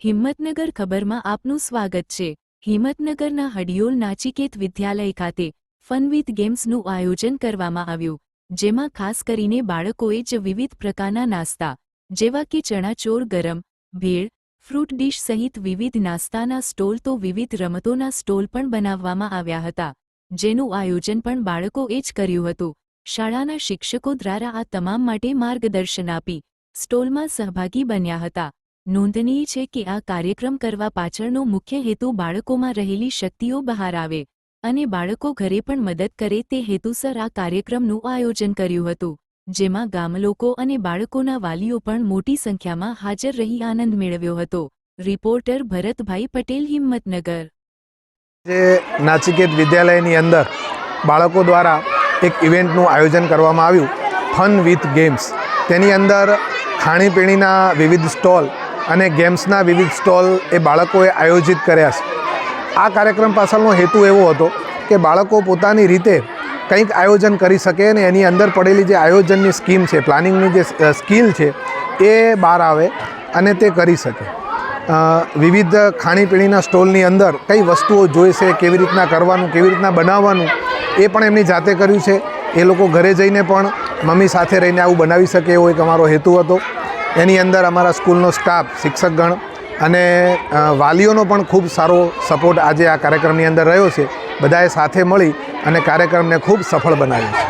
હિંમતનગર ખબરમાં આપનું સ્વાગત છે. હિંમતનગરના હડિયોલ નાચિકેત વિદ્યાલય ખાતે ફન વિથ ગેમ્સનું આયોજન કરવામાં આવ્યું, જેમાં ખાસ કરીને બાળકોએ જ વિવિધ પ્રકારના નાસ્તા, જેવા કે ચણાચોર ગરમ, ભેળ, ફ્રૂટ ડીશ સહિત વિવિધ નાસ્તાના સ્ટોલ તો વિવિધ રમતોના સ્ટોલ પણ બનાવવામાં આવ્યા હતા, જેનું આયોજન પણ બાળકોએ જ કર્યું હતું. શાળાના શિક્ષકો દ્વારા આ તમામ માટે માર્ગદર્શન આપી સ્ટોલમાં સહભાગી બન્યા હતા. નોંધનીય છે કે આ કાર્યક્રમ કરવા પાછળનો મુખ્ય હેતુ બાળકોમાં રહેલી શક્તિઓ બહાર આવે અને બાળકો ઘરે પણ મદદ કરે તે હેતુસર આ કાર્યક્રમનું આયોજન કર્યું હતું, જેમાં ગામલોકો અને બાળકોના વાલીઓ પણ મોટી સંખ્યામાં હાજર રહી આનંદ મેળવ્યો હતો. રિપોર્ટર ભરતભાઈ પટેલ, હિંમતનગર. જે નાચિકેત વિદ્યાલયની અંદર બાળકો દ્વારા એક ઇવેન્ટનું આયોજન કરવામાં આવ્યું, ફન વિથ ગેમ્સ. તેની અંદર ખાણીપીણીના વિવિધ સ્ટોલ અને ગેમ્સના વિવિધ સ્ટોલ એ બાળકોએ આયોજિત કર્યા છે. આ કાર્યક્રમ પાછળનો હેતુ એવો હતો કે બાળકો પોતાની રીતે કંઈક આયોજન કરી શકે અને એની અંદર પડેલી જે આયોજનની સ્કીમ છે, પ્લાનિંગની જે સ્કિલ છે, એ બહાર આવે અને તે કરી શકે. વિવિધ ખાણીપીણીના સ્ટોલની અંદર કઈ વસ્તુઓ જોઈશે કેવી રીતના કરવાનું, કેવી રીતના બનાવવાનું, એ પણ એમની જાતે કર્યું છે. એ લોકો ઘરે જઈને પણ મમ્મી સાથે રહીને આવું બનાવી શકે એવો એક અમારો હેતુ હતો. એની અંદર અમારા સ્કૂલનો સ્ટાફ, શિક્ષકગણ અને વાલીઓનો પણ ખૂબ સારો સપોર્ટ આજે આ કાર્યક્રમની અંદર રહ્યો છે. બધાએ સાથે મળી અને કાર્યક્રમને ખૂબ સફળ બનાવ્યો છે.